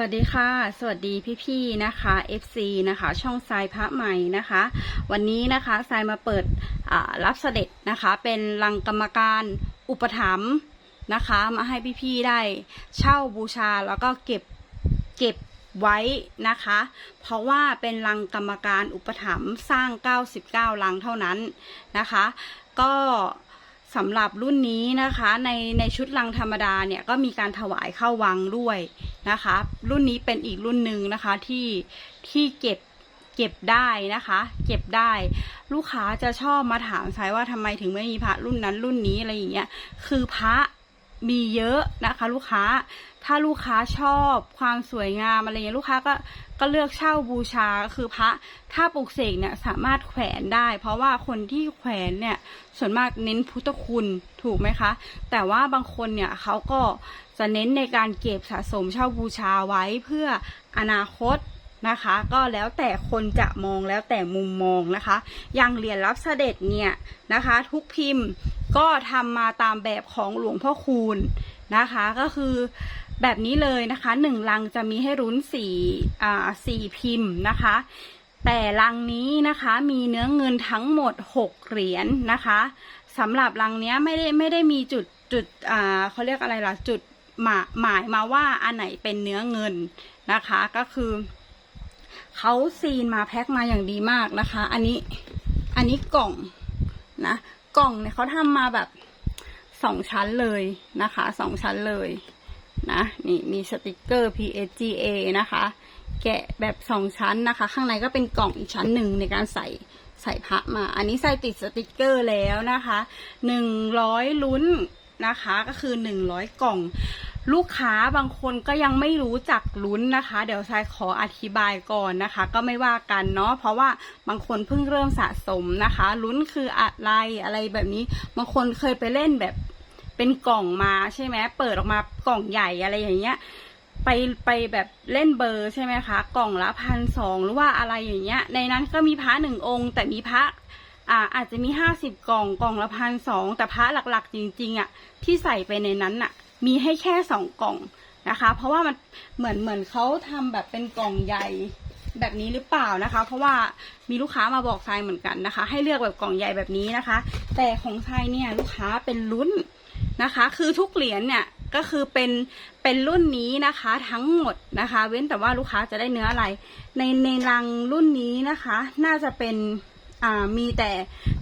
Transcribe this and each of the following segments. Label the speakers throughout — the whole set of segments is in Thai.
Speaker 1: วัสดีค่ะ สวัสดีพี่ๆนะคะ FC นะคะ ช่องทรายพระใหม่นะคะ วันนี้นะคะทรายมาเปิดรับเสด็จนะคะ เป็นรังกรรมการอุปถัมภ์นะคะ มาให้พี่ๆได้เช่าบูชาแล้วก็เก็บเก็บไว้นะคะ เพราะว่าเป็นรังกรรมการอุปถัมภ์สร้าง 99 รังเท่านั้นนะคะ ก็ สำหรับรุ่นนี้นะคะในในชุดลังธรรมดาเนี่ยก็มีการถวายเข้าวังด้วยนะคะ รุ่นนี้เป็นอีกรุ่นหนึ่งนะคะที่ที่เก็บเก็บได้นะคะ เก็บได้ ลูกค้าจะชอบมาถามสายว่าทำไมถึงไม่มีพระรุ่นนั้นรุ่นนี้อะไรอย่างเงี้ยคือพระ มีเยอะนะคะ ลูกค้า ถ้าลูกค้าชอบความสวยงามอะไรเงี้ยลูกค้าก็ก็เลือกเช่าบูชาคือพระ ถ้าปลูกเสกเนี่ยสามารถแขวนได้ เพราะว่าคนที่แขวนเนี่ยส่วนมากเน้นพุทธคุณถูกไหมคะ แต่ว่าบางคนเนี่ยเขาก็จะเน้นในการเก็บสะสมเช่าบูชาไว้เพื่ออนาคตนะคะก็แล้วแต่คนจะมองแล้วแต่มุมมองนะคะ อย่างเหรียญรับเสด็จเนี่ยนะคะ ทุกพิมพ์ ก็ทำมาตามแบบของหลวงพ่อคูณนะคะ ก็คือแบบนี้เลยนะคะหนึ่งลังจะมีให้รุ้นสี่อ่าสี่พิมพ์นะคะ แต่ลังนี้นะคะมีเนื้อเงินทั้งหมดหกเหรียญนะคะสำหรับลังเนี้ยไม่ได้ไม่ได้มีจุดจุดอ่าเขาเรียกอะไรล่ะจุดหมายหมายมาว่าอันไหนเป็นเนื้อเงินนะคะก็คือเขาซีนมาแพ็คมาอย่างดีมากนะคะ อันนี้อันนี้กล่องนะ กล่องเนี่ยเขาทำมาแบบสองชั้นเลยนะคะสองชั้นเลยนะนี่มีสติกเกอร์ PSGA นะคะ แกะแบบสองชั้นนะคะ ข้างในก็เป็นกล่องอีกชั้นหนึ่งในการใส่ใส่พระมา อันนี้ใส่ติดสติกเกอร์แล้วนะคะหนึ่งร้อยลุ้นนะคะก็คือหนึ่งร้อยกล่อง ลูกค้าบางคนก็ยังไม่รู้จักลุ้นนะคะ เดี๋ยวทรายขออธิบายก่อนนะคะ ก็ไม่ว่ากันเนาะเพราะว่าบางคนเพิ่งเริ่มสะสมนะคะลุ้นคืออะไรอะไรแบบนี้ บางคนเคยไปเล่นแบบเป็นกล่องมาใช่ไหมเปิดออกมากล่องใหญ่อะไรอย่างเงี้ยไปไปแบบเล่นเบอร์ใช่ไหมคะ กล่องละพันสองหรือว่าอะไรอย่างเงี้ย ในนั้นก็มีพระหนึ่งองค์ แต่มีพระอ่าอาจจะมีห้าสิบกล่องกล่องละพันสองแต่พระหลักๆจริง ๆอะที่ใส่ไปในนั้นอะ มีให้แค่สองกล่องนะคะ เพราะว่ามันเหมือนเหมือนเขาทำแบบเป็นกล่องใหญ่แบบนี้หรือเปล่านะคะ เพราะว่ามีลูกค้ามาบอกทรายเหมือนกันนะคะ ให้เลือกแบบกล่องใหญ่แบบนี้นะคะ แต่ของทรายเนี่ยลูกค้าเป็นลุ้นนะคะ คือทุกเหรียญเนี่ยก็คือเป็นเป็นรุ่นนี้นะคะทั้งหมดนะคะ เว้นแต่ว่าลูกค้าจะได้เนื้ออะไร ในในรังรุ่นนี้นะคะ น่าจะเป็นอ่ามีแต่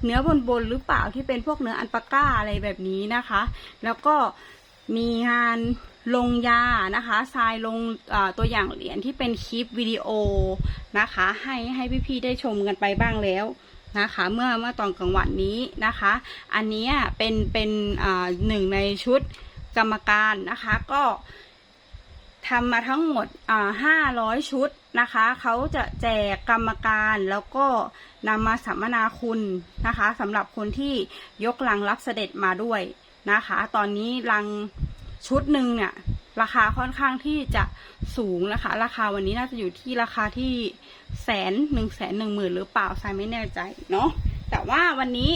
Speaker 1: เนื้อบนบนหรือเปล่าที่เป็นพวกเนื้ออันปาก้าอะไรแบบนี้นะคะ แล้วก็ มีงานลงยานะคะทรายลงตัวอย่างเหรียญที่เป็นคลิปวิดีโอนะคะ ให้ให้พี่ๆได้ชมกันไปบ้างแล้วนะคะ เมื่อเมื่อตอนกลางวันนี้นะคะ อันนี้เป็นเป็นหนึ่งในชุดกรรมการนะคะก็ทำมาทั้งหมดห้าร้อยชุดนะคะ เขาจะแจกกรรมการแล้วก็นำมาสัมมนาคุณนะคะสำหรับคนที่ยกลังรับเสด็จมาด้วย นะคะ ตอนนี้ลังชุดหนึ่งเนี่ย ราคาค่อนข้างที่จะสูงนะคะ ราคาวันนี้น่าจะอยู่ที่ราคาที่แสนหนึ่งแสนหนึ่งหมื่นหรือเปล่าทรายไม่แน่ใจเนาะแต่ว่าวันนี้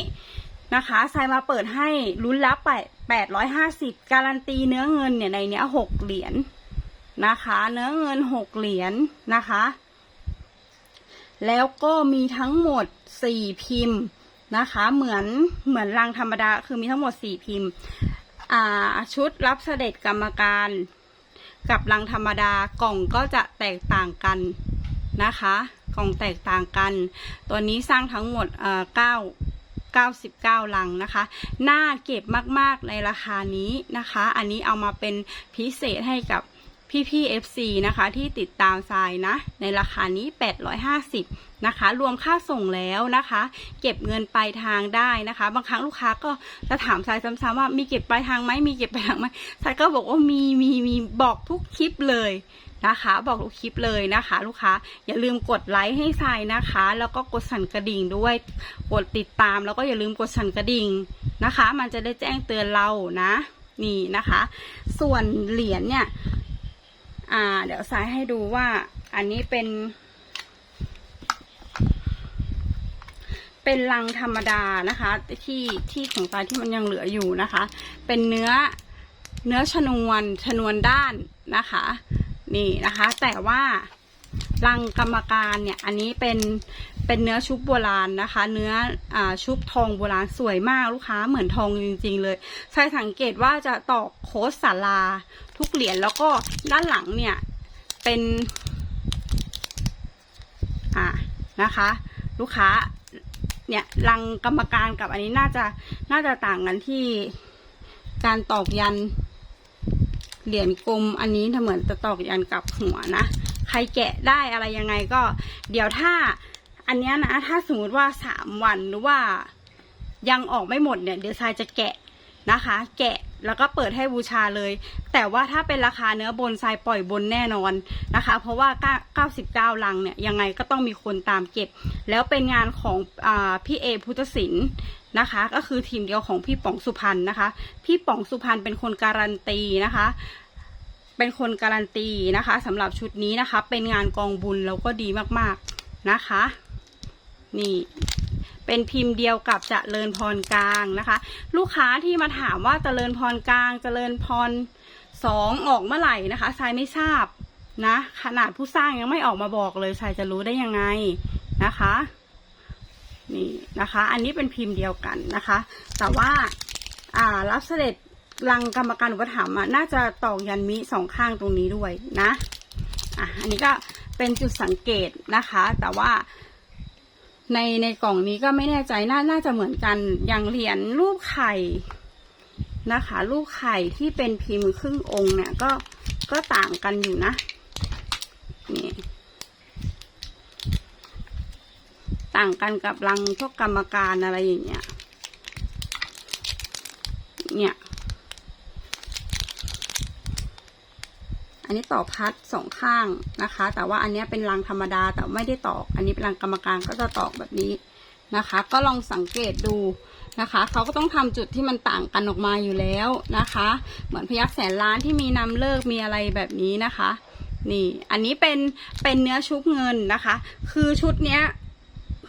Speaker 1: นะคะทรายมาเปิดให้ลุ้นรับไปแปดร้อยห้าสิบการันตีเนื้อเงินเนี่ยในเนี้ยหกเหรียญนะคะ เนื้อเงินหกเหรียญนะคะ แล้วก็มีทั้งหมดสี่พิมพ์ นะคะ เหมือนเหมือนรังธรรมดาคือมีทั้งหมดสี่พิมพ์อ่าชุดรับเสด็จกรรมการ กับลังธรรมดากล่องก็จะแตกต่างกันนะคะ กล่องแตกต่างกัน ตัวนี้สร้างทั้งหมดเอ่อเก้าเก้าสิบเก้าลังนะคะน่าเก็บมาก ๆ ในราคานี้นะคะ อันนี้เอามาเป็นพิเศษให้กับ พี่ๆ FC นะคะที่ติดตามทรายนะ ในราคานี้ 850 นะคะ รวมค่าส่งแล้วนะคะ เก็บเงินปลายทางได้นะคะ บางครั้งลูกค้าก็จะถามทรายซ้ำๆว่ามีเก็บปลายทางไหมมีเก็บปลายทางไหมทรายก็บอกว่ามีมีมีบอกทุกคลิปเลยนะคะ บอกทุกคลิปเลยนะคะ ลูกค้าอย่าลืมกดไลค์ให้ทรายนะคะ แล้วก็กดสั่นกระดิ่งด้วยกดติดตามแล้วก็อย่าลืมกดสั่นกระดิ่งนะคะ มันจะได้แจ้งเตือนเรานะนี่นะคะ ส่วนเหรียญเนี่ย อ่า เดี๋ยวสายให้ดูว่าอันนี้เป็น เป็นลังธรรมดานะคะ ที่ที่ของตายที่มันยังเหลืออยู่นะคะ เป็นเนื้อเนื้อชนวนชนวนด้านนะคะ นี่นะคะ แต่ว่ารังกรรมการเนี่ย อันนี้เป็น เป็นเนื้อชุบโบราณนะคะ เนื้ออชุบทองโบราณสวยมากลูกค้าเหมือนทองจริง ๆ เลยใช่สังเกตว่าจะตอกโค้ดสาราทุกเหรียญแล้วก็ด้านหลังเนี่ยเป็นอ่านะคะ ลูกค้าเนี่ยรังกรรมการกับอันนี้น่าจะน่าจะต่างกันที่การตอกยันเหรียญกลมอันนี้ถ้าเหมือนจะตอกยันกับหัวนะ ใครแกะได้อะไรยังไงก็ เดี๋ยวถ้า อันเนี้ยนะถ้าสมมติว่าสามวันหรือว่ายังออกไม่หมดเนี่ยเดี๋ยวทรายจะแกะนะคะ แกะแล้วก็เปิดให้บูชาเลย แต่ว่าถ้าเป็นราคาเนื้อบนทรายปล่อยบนแน่นอนนะคะ เพราะว่า 99 ลังเนี่ยยังไงก็ต้องมีคนตามเก็บ แล้วเป็นงานของอพี่เอพุทธศิลป์นะคะ ก็คือทีมเดียวของพี่ป๋องสุพรรณนะคะ พี่ป๋องสุพรรณเป็นคนการันตีนะคะ เป็นคนการันตีนะคะสำหรับชุดนี้นะคะ เป็นงานกองบุญแล้วก็ดีมากๆนะคะ นี่เป็นพิมพ์เดียวกับจเจริญพรกลางนะคะ ลูกค้าที่มาถามว่าเจริญพรกลางเจริญพรสองออกเมื่อไหร่นะคะทรายไม่ทราบนะ ขนาดผู้สร้างยังไม่ออกมาบอกเลยทรายจะรู้ได้ยังไงนะคะนี่นะคะ อันนี้เป็นพิมพ์เดียวกันนะคะ แต่ว่าอ่ารับเสด็จรังกรรมการอุปถัมภ์น่าจะตอกยันมิสองข้างตรงนี้ด้วยนะอะอันนี้ก็เป็นจุดสังเกตนะคะ แต่ว่า ในในกล่องนี้ก็ไม่แน่ใจน่าน่าจะเหมือนกันอย่างเหรียญรูปไข่นะคะ รูปไข่ที่เป็นพิมพ์ครึ่งองค์เนี่ยก็ก็ต่างกันอยู่นะนี่ต่างกันกับรังพวกกรรมการอะไรอย่างเงี้ยเนี่ย อันนี้ต่อพัดสองข้างนะคะ แต่ว่าอันนี้เป็นรังธรรมดาแต่ไม่ได้ตอก อันนี้เป็นรังกรรมการก็จะตอกแบบนี้นะคะ ก็ลองสังเกตดูนะคะเขาก็ต้องทำจุดที่มันต่างกันออกมาอยู่แล้วนะคะ เหมือนพยักแสนล้านที่มีนำเลิกมีอะไรแบบนี้นะคะ นี่ อันนี้เป็นเป็นเนื้อชุบเงินนะคะ คือชุดเนี้ย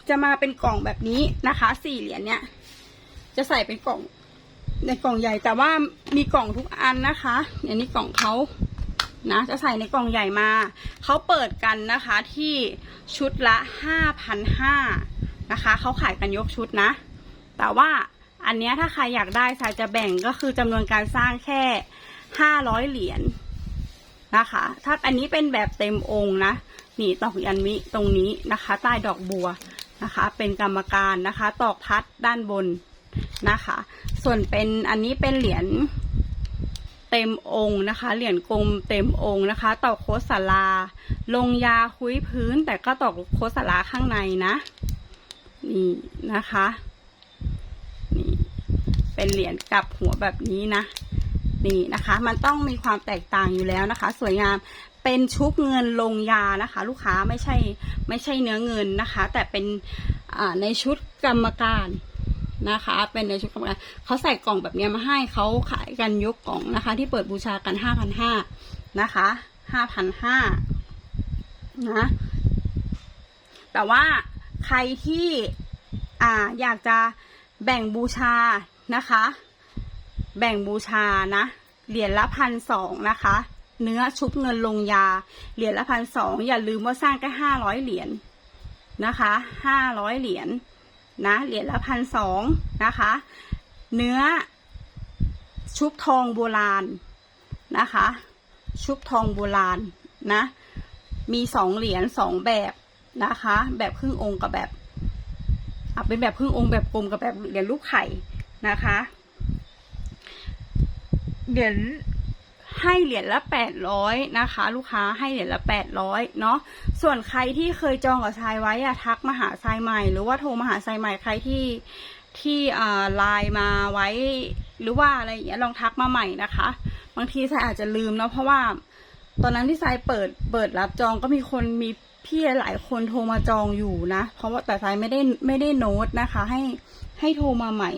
Speaker 1: จะมาเป็นกล่องแบบนี้นะคะสี่เหรียญเนี้ยจะใส่เป็นกล่องในกล่องใหญ่แต่ว่ามีกล่องทุกอันนะคะอันนี้กล่องเขา นะจะใส่ในกล่องใหญ่มา เขาเปิดกันนะคะที่ชุดละห้าพันห้านะคะเขาขายกันยกชุดนะ แต่ว่าอันนี้ถ้าใครอยากได้สายจะแบ่งก็คือจำนวนการสร้างแค่ห้าร้อยเหรียญนะคะ ถ้าอันนี้เป็นแบบเต็มองค์นะนี่ตอกยันมิตรงนี้นะคะ ใต้ดอกบัวนะคะ เป็นกรรมการนะคะ ตอกพัดด้านบนนะคะ ส่วนเป็นอันนี้เป็นเหรียญ เต็มองค์นะคะ เหรียญกลมเต็มองค์นะคะ ตอกโคสศาลา ลงยาคุยพื้น แต่ก็ตอกโคสศาลาข้างในนะ นี่นะคะนี่เป็นเหรียญกลับหัวแบบนี้นะ นี่นะคะ มันต้องมีความแตกต่างอยู่แล้วนะคะ สวยงามเป็นชุบเงินลงยานะคะ ลูกค้าไม่ใช่ไม่ใช่เนื้อเงินนะคะ แต่เป็นในชุดกรรมการ นะคะ เป็นในชุดกรรมการเขาใส่กล่องแบบนี้มาให้เขาขายกันยกกล่องนะคะ ที่เปิดบูชากันห้าพันห้านะคะห้าพันห้านะแต่ว่าใครที่อ่าอยากจะแบ่งบูชานะคะ แบ่งบูชานะเหรียญละพันสองนะคะ เนื้อชุบเงินลงยา เหรียญละพันสองอย่าลืมว่าสร้างแค่ห้าร้อยเหรียญนะคะห้าร้อยเหรียญ นะเหรียญละพันสองนะคะ เนื้อชุบทองโบราณนะคะ ชุบทองโบราณนะมีสองเหรียญสองแบบนะคะ แบบครึ่งองค์กับแบบเป็นแบบครึ่งองค์แบบกลมกับแบบเหรียญลูกไข่นะคะเหรียญ ให้เหรียญละแปดร้อยนะคะ ลูกค้าให้เหรียญละแปดร้อยเนาะส่วนใครที่เคยจองกับทรายไว้อะทักมาหาทรายใหม่ หรือว่าโทรมาหาทรายใหม่ใครที่ที่อ่าไลน์มาไว้ หรือว่าอะไรอย่างเงี้ยลองทักมาใหม่นะคะ บางทีทรายอาจจะลืมเนาะเพราะว่า ตอนนั้นที่ทรายเปิดเปิดรับจองก็มีคนมีพี่หลายคนโทรมาจองอยู่นะ เพราะว่าแต่ทรายไม่ได้ไม่ได้โน้ตนะคะ ให้ให้โทรมาใหม่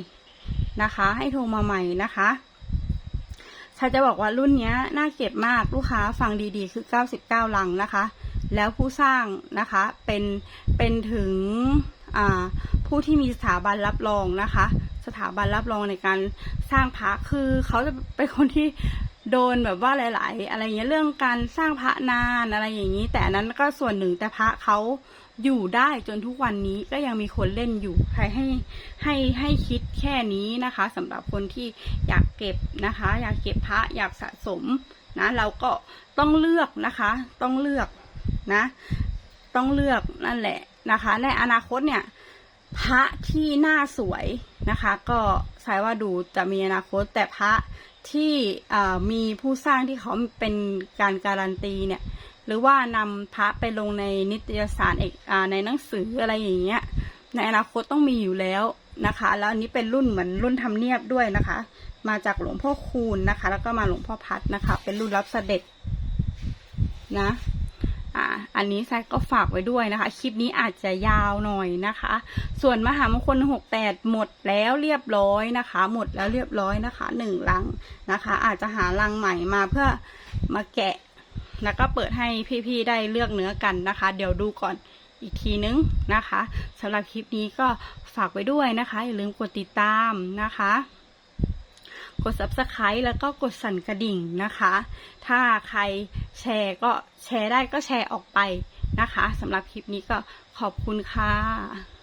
Speaker 1: นะคะ ให้โทรมาใหม่นะคะ ถ้าจะบอกว่ารุ่นนี้น่าเก็บมากลูกค้าฟังดีๆ คือ 99 ลังนะคะ แล้วผู้สร้างนะคะเป็นเป็นถึงผู้ที่มีสถาบันรับรองนะคะ สถาบันรับรองในการสร้างพระคือเขาจะเป็นคนที่ โดนแบบว่าหลาย ๆ อะไรเงี้ยเรื่องการสร้างพระนานอะไรอย่างนี้ แต่นั้นก็ส่วนหนึ่งแต่พระเขาอยู่ได้จนทุกวันนี้ก็ยังมีคนเล่นอยู่ใครให้ให้ให้คิดแค่นี้นะคะสำหรับคนที่อยากเก็บนะคะ อยากเก็บพระอยากสะสมนะเราก็ต้องเลือกนะคะ ต้องเลือกนะ ต้องเลือกนั่นแหละนะคะ ในอนาคตเนี่ยพระที่หน้าสวยนะคะ ก็ใช้ว่าดูจะมีอนาคตแต่พระ ที่มีผู้สร้างที่เขาเป็นการการันตีเนี่ย หรือว่านำพระไปลงในนิตยสารเอกอในหนังสืออะไรอย่างเงี้ย ในอนาคตต้องมีอยู่แล้วนะคะ แล้วอันนี้เป็นรุ่นเหมือนรุ่นทำเนียบด้วยนะคะ มาจากหลวงพ่อคูณนะคะ แล้วก็มาหลวงพ่อพัดนะคะ เป็นรุ่นรับเสด็จนะ อ่าอันนี้แซกก็ฝากไว้ด้วยนะคะ คลิปนี้อาจจะยาวหน่อยนะคะ ส่วนมหามงคลหกแปดหมดแล้วเรียบร้อยนะคะ หมดแล้วเรียบร้อยนะคะหนึ่งลังนะคะ อาจจะหาลังใหม่มาเพื่อมาแกะ แล้วก็เปิดให้พี่ๆได้เลือกเนื้อกันนะคะ เดี๋ยวดูก่อนอีกทีนึงนะคะสำหรับคลิปนี้ก็ฝากไว้ด้วยนะคะ อย่าลืมกดติดตามนะคะ กด subscribe แล้วก็กดสั่นกระดิ่งนะคะ ถ้าใครแชร์ก็แชร์ได้ก็แชร์ออกไปนะคะสำหรับคลิปนี้ก็ขอบคุณค่ะ